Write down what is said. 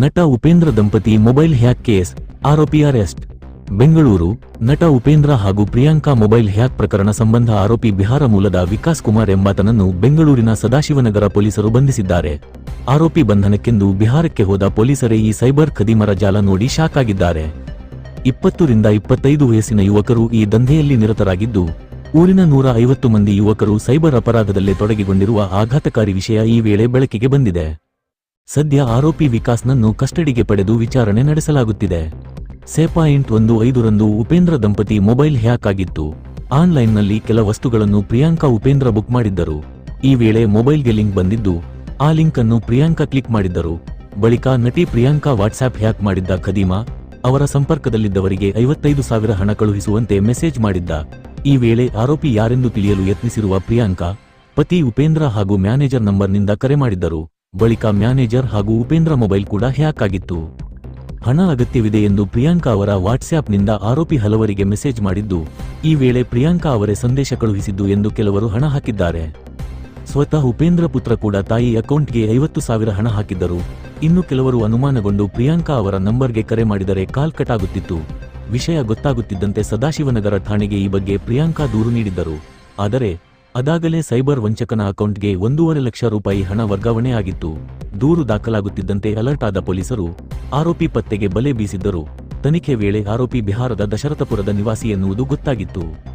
ನಟ ಉಪೇಂದ್ರ ದಂಪತಿ mobile hack case, ಆರೋಪಿ ಅರೆಸ್ಟ್. ಬೆಂಗಳೂರು, ನಟ ಉಪೇಂದ್ರ ಹಾಗೂ ಪ್ರಿಯಾಂಕಾ ಮೊಬೈಲ್ ಹ್ಯಾಕ್ ಪ್ರಕರಣ ಸಂಬಂಧ ಆರೋಪಿ ಬಿಹಾರ ಮೂಲದ ವಿಕಾಸ್ ಕುಮಾರ್ ಎಂಬಾತನನ್ನು ಬೆಂಗಳೂರಿನ ಸದಾಶಿವನಗರ ಪೊಲೀಸರು ಬಂಧಿಸಿದ್ದಾರೆ. ಆರೋಪಿ ಬಂಧನಕ್ಕೆಂದು ಬಿಹಾರಕ್ಕೆ ಹೋದ ಪೊಲೀಸರೇ ಈ ಸೈಬರ್ ಖದೀಮರ ಜಾಲ ನೋಡಿ ಶಾಕ್ ಆಗಿದ್ದಾರೆ. ಇಪ್ಪತ್ತರಿಂದ ಇಪ್ಪತ್ತೈದು ವಯಸ್ಸಿನ ಯುವಕರು ಈ ದಂಧೆಯಲ್ಲಿ ನಿರತರಾಗಿದ್ದು, ಊರಿನ ನೂರ ಐವತ್ತು ಮಂದಿ ಯುವಕರು ಸೈಬರ್ ಅಪರಾಧದಲ್ಲೇ ತೊಡಗಿಕೊಂಡಿರುವ ಆಘಾತಕಾರಿ ವಿಷಯ ಈ ವೇಳೆ ಬೆಳಕಿಗೆ ಬಂದಿದೆ. ಸದ್ಯ ಆರೋಪಿ ವಿಕಾಸ್ನನ್ನು ಕಸ್ಟಡಿಗೆ ಪಡೆದು ವಿಚಾರಣೆ ನಡೆಸಲಾಗುತ್ತಿದೆ. ಸೆ ಪಾಯಿಂಟ್ ಒಂದು ಐದರಂದು ಉಪೇಂದ್ರ ದಂಪತಿ ಮೊಬೈಲ್ ಹ್ಯಾಕ್ ಆಗಿತ್ತು. ಆನ್ಲೈನ್ನಲ್ಲಿ ಕೆಲ ವಸ್ತುಗಳನ್ನು ಪ್ರಿಯಾಂಕಾ ಉಪೇಂದ್ರ ಬುಕ್ ಮಾಡಿದ್ದರು. ಈ ವೇಳೆ ಮೊಬೈಲ್ಗೆ ಲಿಂಕ್ ಬಂದಿದ್ದು, ಆ ಲಿಂಕ್ ಅನ್ನು ಪ್ರಿಯಾಂಕಾ ಕ್ಲಿಕ್ ಮಾಡಿದ್ದರು. ಬಳಿಕ ನಟಿ ಪ್ರಿಯಾಂಕಾ ವಾಟ್ಸ್ಆಪ್ ಹ್ಯಾಕ್ ಮಾಡಿದ್ದ ಖದೀಮಾ, ಅವರ ಸಂಪರ್ಕದಲ್ಲಿದ್ದವರಿಗೆ ಐವತ್ತೈದು ಸಾವಿರ ಹಣ ಕಳುಹಿಸುವಂತೆ ಮೆಸೇಜ್ ಮಾಡಿದ್ದ. ಈ ವೇಳೆ ಆರೋಪಿ ಯಾರೆಂದು ತಿಳಿಯಲು ಯತ್ನಿಸಿರುವ ಪ್ರಿಯಾಂಕಾ, ಪತಿ ಉಪೇಂದ್ರ ಹಾಗೂ ಮ್ಯಾನೇಜರ್ ನಂಬರ್ನಿಂದ ಕರೆ ಮಾಡಿದ್ದರು. ಬಳಿಕ ಮ್ಯಾನೇಜರ್ ಹಾಗೂ ಉಪೇಂದ್ರ ಮೊಬೈಲ್ ಕೂಡ ಹ್ಯಾಕ್ ಆಗಿತ್ತು. ಹಣ ಅಗತ್ಯವಿದೆ ಎಂದು ಪ್ರಿಯಾಂಕಾ ಅವರ ವಾಟ್ಸ್ಆ್ಯಪ್ನಿಂದ ಆರೋಪಿ ಹಲವರಿಗೆ ಮೆಸೇಜ್ ಮಾಡಿದ್ದು, ಈ ವೇಳೆ ಪ್ರಿಯಾಂಕಾ ಅವರೇ ಸಂದೇಶ ಕಳುಹಿಸಿದ್ದು ಎಂದು ಕೆಲವರು ಹಣ ಹಾಕಿದ್ದಾರೆ. ಸ್ವತಃ ಉಪೇಂದ್ರ ಪುತ್ರ ಕೂಡ ತಾಯಿ ಅಕೌಂಟ್ಗೆ ಐವತ್ತು ಸಾವಿರ ಹಣ ಹಾಕಿದ್ದರು. ಇನ್ನು ಕೆಲವರು ಅನುಮಾನಗೊಂಡು ಪ್ರಿಯಾಂಕಾ ಅವರ ನಂಬರ್ಗೆ ಕರೆ ಮಾಡಿದರೆ ಕಾಲ್ ಕಟ್ ಆಗುತ್ತಿತ್ತು ವಿಷಯ ಗೊತ್ತಾಗುತ್ತಿದ್ದಂತೆ ಸದಾಶಿವನಗರ ಠಾಣೆಗೆ ಈ ಬಗ್ಗೆ ಪ್ರಿಯಾಂಕಾ ದೂರು ನೀಡಿದ್ದರು. ಆದರೆ ಅದಾಗಲೇ ಸೈಬರ್ ವಂಚಕನ ಅಕೌಂಟ್ಗೆ ಒಂದೂವರೆ ಲಕ್ಷ ರೂಪಾಯಿ ಹಣ ವರ್ಗಾವಣೆ ಆಗಿತ್ತು. ದೂರು ದಾಖಲಾಗುತ್ತಿದ್ದಂತೆ ಅಲರ್ಟ್ ಆದ ಪೊಲೀಸರು ಆರೋಪಿ ಪತ್ತೆಗೆ ಬಲೆ ಬೀಸಿದ್ದರು. ತನಿಖೆ ವೇಳೆ ಆರೋಪಿ ಬಿಹಾರದ ದಶರಥಪುರದ ನಿವಾಸಿ ಎನ್ನುವುದು ಗೊತ್ತಾಗಿತ್ತು.